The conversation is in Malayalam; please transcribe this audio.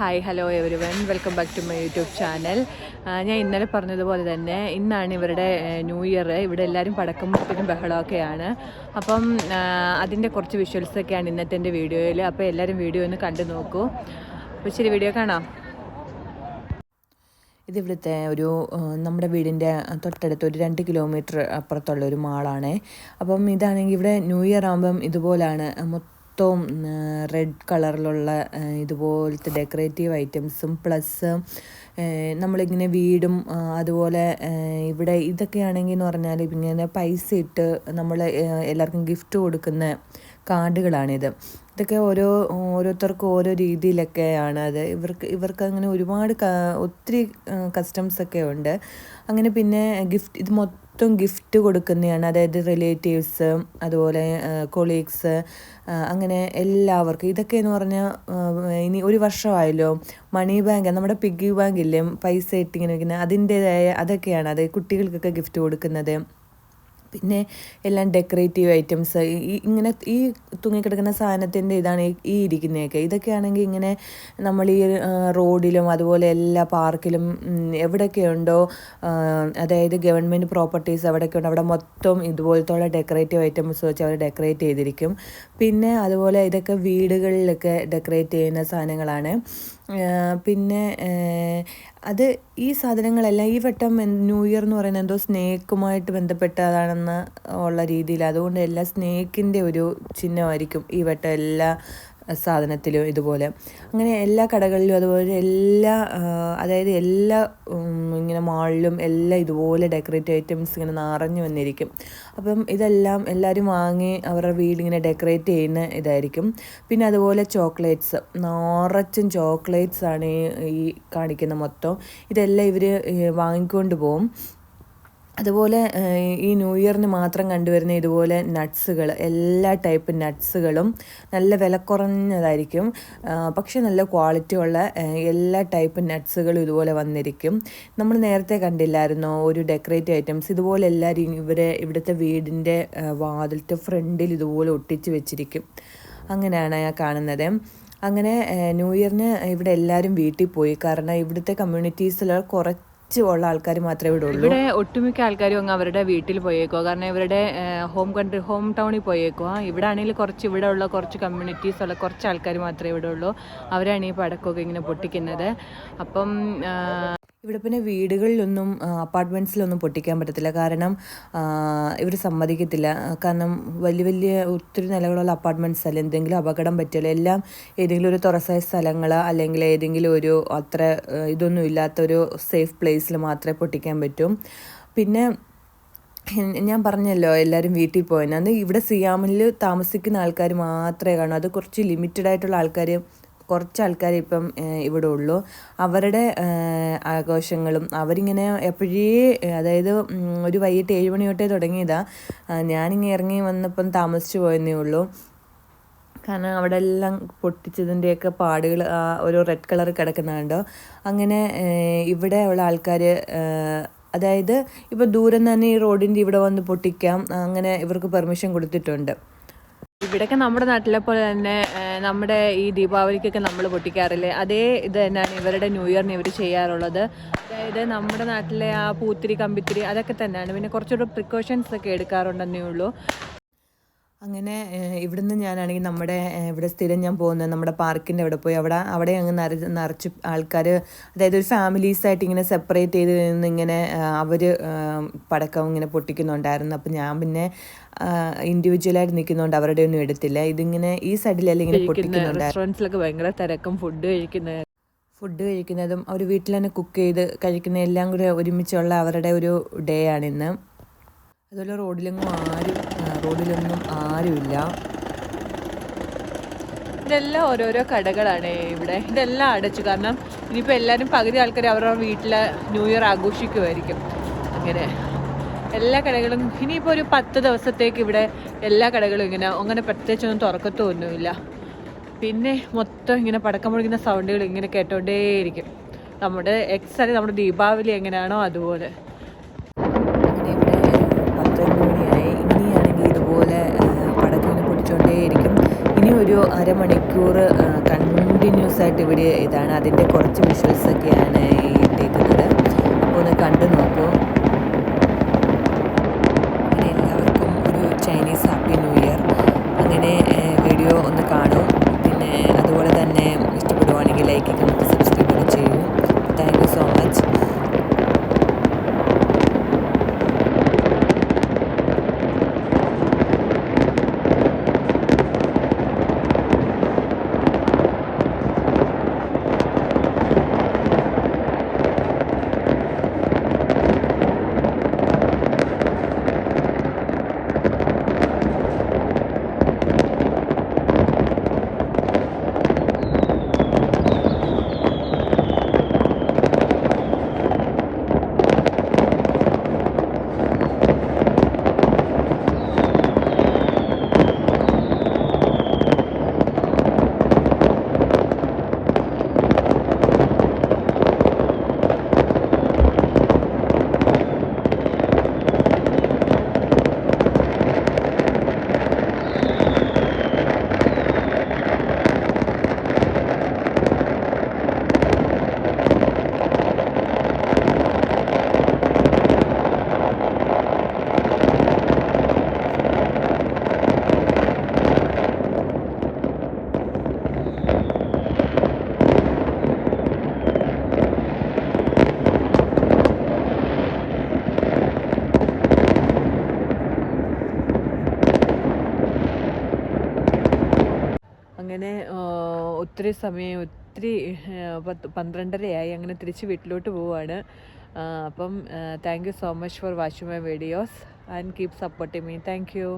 Hi hello everyone welcome back to my YouTube channel ഞാൻ ഇന്നലെ പറഞ്ഞതുപോലെ തന്നെ ഇന്നാണ് ഇവരുടെ ന്യൂ ഇയർ ഇവിടെ എല്ലാവരും പടക്കം മുട്ടിനും ബഹളമൊക്കെയാണ്. അപ്പം അതിന്റെ കുറച്ച് വിഷ്വൽസൊക്കെയാണ് ഇന്നത്തെ എന്റെ വീഡിയോയിൽ അപ്പോൾ എല്ലാവരും വീഡിയോ ഒന്ന് കണ്ടു നോക്കൂ. അപ്പോൾ ശരി വീഡിയോ കാണാം. ഇതിവിടുത്തെ ഒരു നമ്മുടെ വീടിന്റെ തൊട്ടടുത്ത് ഒരു രണ്ട് കിലോമീറ്റർ അപ്പുറത്തുള്ള ഒരു മാളാണ് അപ്പം ഇതാണെങ്കിൽ ഇവിടെ ന്യൂ ഇയർ ആകുമ്പം ഇതുപോലാണ്. മൊത്തവും റെഡ് കളറിലുള്ള ഇതുപോലത്തെ ഡെക്കറേറ്റീവ് ഐറ്റംസും പ്ലസ് നമ്മളിങ്ങനെ വീടും അതുപോലെ ഇവിടെ ഇതൊക്കെയാണെങ്കിൽ എന്ന് പറഞ്ഞാൽ ഇങ്ങനെ പൈസ ഇട്ട് നമ്മൾ എല്ലാവർക്കും ഗിഫ്റ്റ് കൊടുക്കുന്ന കാർഡുകളാണിത്. ഇതൊക്കെ ഓരോ ഓരോരുത്തർക്കും ഓരോ രീതിയിലൊക്കെയാണ് അത്. ഇവർക്ക് ഇവർക്ക് അങ്ങനെ ഒരുപാട് ഒത്തിരി കസ്റ്റംസ് ഒക്കെ ഉണ്ട്. അങ്ങനെ പിന്നെ ഗിഫ്റ്റ് ഇത് മൊത്തം ഗിഫ്റ്റ് കൊടുക്കുന്നതാണ്. അതായത് റിലേറ്റീവ്സ് അതുപോലെ കൊളീഗ്സ് അങ്ങനെ എല്ലാവർക്കും. ഇതൊക്കെ എന്ന് പറഞ്ഞാൽ ഇനി ഒരു വർഷമായല്ലോ. മണി ബാങ്ക് നമ്മുടെ പിഗ്ഗി ബാങ്ക് ഇല്ലേ? പൈസ ഇട്ടിങ്ങനെ വയ്ക്കുന്നത് അതിന്റേതായ അതൊക്കെയാണ്. അത് കുട്ടികൾക്കൊക്കെ ഗിഫ്റ്റ് കൊടുക്കുന്നത്. പിന്നെ എല്ലാം ഡെക്കറേറ്റീവ് ഐറ്റംസ് ഇങ്ങനെ ഈ തൂങ്ങിക്കിടക്കുന്ന സാധനത്തിന്റെ ഇതാണ് ഈ- ഇരിക്കുന്നതൊക്കെ. ഇതൊക്കെയാണെങ്കിൽ ഇങ്ങനെ നമ്മൾ ഈ റോഡിലും അതുപോലെ എല്ലാ പാർക്കിലും എവിടെയൊക്കെയുണ്ടോ അതായത് ഗവൺമെന്റ് പ്രോപ്പർട്ടീസ് എവിടെയൊക്കെ ഉണ്ടോ അവിടെ മൊത്തം ഇതുപോലത്തുള്ള ഡെക്കറേറ്റീവ് ഐറ്റംസ് വെച്ച് അവർ ഡെക്കറേറ്റ് ചെയ്തിരിക്കും. പിന്നെ അതുപോലെ ഇതൊക്കെ വീടുകളിലൊക്കെ ഡെക്കറേറ്റ് ചെയ്യുന്ന സാധനങ്ങളാണ്. പിന്നെ അത് ഈ സാധനങ്ങളെല്ലാം ഈ വട്ടം ന്യൂ ഇയർ എന്ന് പറയുന്നത് എന്തോ സ്നേക്കുമായിട്ട് ബന്ധപ്പെട്ടതാണെന്ന് ഉള്ള രീതിയിൽ. അതുകൊണ്ട് എല്ലാ സ്നേക്കിന്റെ ഒരു ചിഹ്നമായിരിക്കും ഈ വട്ടം എല്ലാ സാധനത്തിലും ഇതുപോലെ. അങ്ങനെ എല്ലാ കടകളിലും അതുപോലെ എല്ലാ അതായത് എല്ലാ ഇങ്ങനെ മാളിലും എല്ലാം ഇതുപോലെ ഡെക്കറേറ്റ് ഐറ്റംസ് ഇങ്ങനെ നിറഞ്ഞു വന്നിരിക്കും. അപ്പം ഇതെല്ലാം എല്ലാവരും വാങ്ങി അവരുടെ വീടിങ്ങനെ ഡെക്കറേറ്റ് ചെയ്യുന്ന ഇതായിരിക്കും. പിന്നെ അതുപോലെ ചോക്ലേറ്റ്സ്. നിറച്ചും ചോക്ലേറ്റ്സ് ആണ് ഈ- കാണിക്കുന്ന മൊത്തം. ഇതെല്ലാം ഇവർ വാങ്ങിക്കൊണ്ട് പോകും അതുപോലെ ഈ ന്യൂ ഇയറിന് മാത്രം കണ്ടുവരുന്ന ഇതുപോലെ നട്ട്സുകൾ എല്ലാ ടൈപ്പ് നട്ട്സുകളും നല്ല വില കുറഞ്ഞതായിരിക്കും. പക്ഷേ നല്ല ക്വാളിറ്റി ഉള്ള എല്ലാ ടൈപ്പ് നട്ട്സുകളും ഇതുപോലെ വന്നിരിക്കും. നമ്മൾ നേരത്തെ കണ്ടില്ലായിരുന്നോ ഒരു ഡെക്കറേറ്റ് ഐറ്റംസ് ഇതുപോലെ എല്ലാവരും ഇവരെ ഇവിടുത്തെ വീടിന്റെ വാതിലത്തെ ഫ്രണ്ടിൽ ഇതുപോലെ ഒട്ടിച്ച് വെച്ചിരിക്കും. അങ്ങനെയാണ് കാണുന്നത്. അങ്ങനെ ന്യൂ ഇയറിന് ഇവിടെ എല്ലാവരും വീട്ടിൽ പോയി. കാരണം ഇവിടുത്തെ കമ്മ്യൂണിറ്റീസിൽ കുറച്ച് ഉള്ള ആൾക്കാർ മാത്രമേ വിടുള്ളൂ. ഇവിടെ ഒട്ടുമിക്ക ആൾക്കാരും അങ്ങ് അവരുടെ വീട്ടിൽ പോയേക്കോ കാരണം ഇവരുടെ ഹോം കൺട്രി ഹോം ടൗണിൽ പോയേക്കോ ഇവിടെ ആണെങ്കിൽ കുറച്ച് ഇവിടെ ഉള്ള കുറച്ച് കമ്മ്യൂണിറ്റീസ് ഉള്ള കുറച്ച് ആൾക്കാർ മാത്രമേ ഇവിടെ ഉള്ളൂ. അവരാണ് ഈ പടക്കമൊക്കെ ഇങ്ങനെ പൊട്ടിക്കുന്നത്. അപ്പം ഇവിടെ പിന്നെ വീടുകളിലൊന്നും അപ്പാർട്ട്മെന്റ്സിലൊന്നും പൊട്ടിക്കാൻ പറ്റത്തില്ല. കാരണം ഇവർ സമ്മതിക്കത്തില്ല. കാരണം വലിയ വലിയ ഒത്തിരി നിലകളുള്ള അപ്പാർട്ട്മെന്റ്സ് അല്ല എന്തെങ്കിലും അപകടം പറ്റില്ല എല്ലാം ഏതെങ്കിലും ഒരു തുറസായ സ്ഥലങ്ങൾ അല്ലെങ്കിൽ ഏതെങ്കിലും ഒരു അത്ര ഇതൊന്നും ഇല്ലാത്തൊരു സേഫ് പ്ലേസിൽ മാത്രമേ പൊട്ടിക്കാൻ പറ്റും. പിന്നെ ഞാൻ പറഞ്ഞല്ലോ എല്ലാവരും വീട്ടിൽ പോയെന്ന്. ഇവിടെ സിയാമിൽ താമസിക്കുന്ന ആൾക്കാർ മാത്രമേ കാണൂ. അത് കുറച്ച് ലിമിറ്റഡ് ആയിട്ടുള്ള ആൾക്കാർ കുറച്ച് ആൾക്കാർ ഇപ്പം ഇവിടെ ഉള്ളൂ അവരുടെ ആഘോഷങ്ങളും അവരിങ്ങനെ എപ്പോഴേ അതായത് ഒരു വൈകിട്ട് ഏഴ് മണി തൊട്ടേ തുടങ്ങിയതാ. ആ, ഞാനിങ്ങനെ ഇറങ്ങി വന്നപ്പം താമസിച്ചു പോയെന്നേ ഉള്ളൂ. കാരണം അവിടെ എല്ലാം പൊട്ടിച്ചതിന്റെയൊക്കെ പാടുകൾ ആ ഒരു റെഡ് കളർ കിടക്കുന്നുണ്ടോ അങ്ങനെ ഇവിടെ ഉള്ള ആൾക്കാർ അതായത് ഇപ്പോൾ ദൂരം തന്നെ ഈ റോഡിന്റെ ഇവിടെ വന്ന് പൊട്ടിക്കാം. അങ്ങനെ ഇവർക്ക് പെർമിഷൻ കൊടുത്തിട്ടുണ്ട്. ഇവിടെയൊക്കെ നമ്മുടെ നാട്ടിലെ പോലെ തന്നെ നമ്മുടെ ഈ ദീപാവലിക്കൊക്കെ നമ്മൾ പൊട്ടിക്കാറില്ലേ? അതേ ഇത് തന്നെയാണ് ഇവരുടെ ന്യൂ ഇയറിന് ഇവർ ചെയ്യാറുള്ളത്. അതായത് നമ്മുടെ നാട്ടിലെ ആ പൂത്തിരി കമ്പിത്തിരി അതൊക്കെ തന്നെയാണ്. പിന്നെ കുറച്ചുകൂടെ പ്രിക്കോഷൻസ് ഒക്കെ എടുക്കാറുണ്ടെന്നേ ഉള്ളൂ. അങ്ങനെ ഇവിടുന്ന് ഞാനാണെങ്കിൽ നമ്മുടെ ഇവിടെ സ്ഥിരം ഞാൻ പോകുന്നത് നമ്മുടെ പാർക്കിന്റെ അവിടെ പോയി അവിടെ അവിടെ അങ്ങ് നിറ നിറച്ച് ആൾക്കാർ അതായത് ഒരു ഫാമിലീസായിട്ട് ഇങ്ങനെ സെപ്പറേറ്റ് ചെയ്ത് നിന്ന് ഇങ്ങനെ അവർ പടക്കം ഇങ്ങനെ പൊട്ടിക്കുന്നുണ്ടായിരുന്നു. അപ്പം ഞാൻ പിന്നെ ഇൻഡിവിജ്വലായിട്ട് നിൽക്കുന്നതുകൊണ്ട് അവരുടെ ഒന്നും എടുത്തില്ല. ഇതിങ്ങനെ ഈ സൈഡിലെല്ലാം ഇങ്ങനെ പൊട്ടിക്കുന്നുണ്ടായിരുന്നു. റെസ്റ്റോറന്റ്സിലൊക്കെ ഭയങ്കര തിരക്കും. ഫുഡ് കഴിക്കുന്നത് ഫുഡ് കഴിക്കുന്നതും അവർ വീട്ടിൽ തന്നെ കുക്ക് ചെയ്ത് കഴിക്കുന്ന എല്ലാം കൂടെ ഒരുമിച്ചുള്ള അവരുടെ ഒരു ഡേ ആണിന്ന് അതുപോലെ റോഡിലെങ്ങും ആരും റോഡിലൊന്നും ആരുമില്ല. ഇതെല്ലാം ഓരോരോ കടകളാണ് ഇവിടെ. ഇതെല്ലാം അടച്ചു. കാരണം ഇനിയിപ്പോൾ എല്ലാവരും പകുതി ആൾക്കാർ അവരുടെ വീട്ടിൽ ന്യൂ ഇയർ ആഘോഷിക്കുമായിരിക്കും അങ്ങനെ എല്ലാ കടകളും ഇനിയിപ്പോൾ ഒരു പത്ത് ദിവസത്തേക്ക് ഇവിടെ എല്ലാ കടകളും ഇങ്ങനെ അങ്ങനെ പ്രത്യേകിച്ചൊന്നും തുറക്കത്തൊന്നുമില്ല പിന്നെ മൊത്തം ഇങ്ങനെ പടക്കം മുഴുകുന്ന സൗണ്ടുകൾ ഇങ്ങനെ കേട്ടോണ്ടേയിരിക്കും. നമ്മുടെ എക്സ് അല്ലെങ്കിൽ നമ്മുടെ ദീപാവലി എങ്ങനെയാണോ അതുപോലെ അങ്ങനെ ഇവിടെ പന്ത്രണ്ട് മണിയായി ഇനിയാണെങ്കിൽ ഇതുപോലെ ആ, പടക്കം ഇങ്ങനെ പൊട്ടിച്ചുകൊണ്ടേയിരിക്കും ഇനി ഒരു അരമണിക്കൂർ കണ്ടിന്യൂസ് ആയിട്ട് ഇവിടെ ഇതാണ്. അതിന്റെ കുറച്ച് വിഷ്വൽസ് ഒക്കെയാണ് ഈ ഇട്ടേക്കുന്നത് അപ്പോൾ ഒന്ന് കണ്ടു നോക്കൂ അങ്ങനെ എല്ലാവർക്കും ഒരു ചൈനീസ് ഹാപ്പി ന്യൂ ഇയർ അങ്ങനെ വീഡിയോ ഒന്ന് കാണൂ പിന്നെ അതുപോലെ തന്നെ ഇഷ്ടപ്പെടുവാണെങ്കിൽ ലൈക്ക് കമന്റ് സബ്സ്ക്രൈബ് ഒക്കെ ചെയ്യൂ താങ്ക് യു സോ മച്ച് അങ്ങനെ ഒത്തിരി സമയം ഒത്തിരി പത്ത് പന്ത്രണ്ടരയായി അങ്ങനെ തിരിച്ച് വീട്ടിലോട്ട് പോവുകയാണ് അപ്പം thank you so much for watching my videos and keep supporting me thank you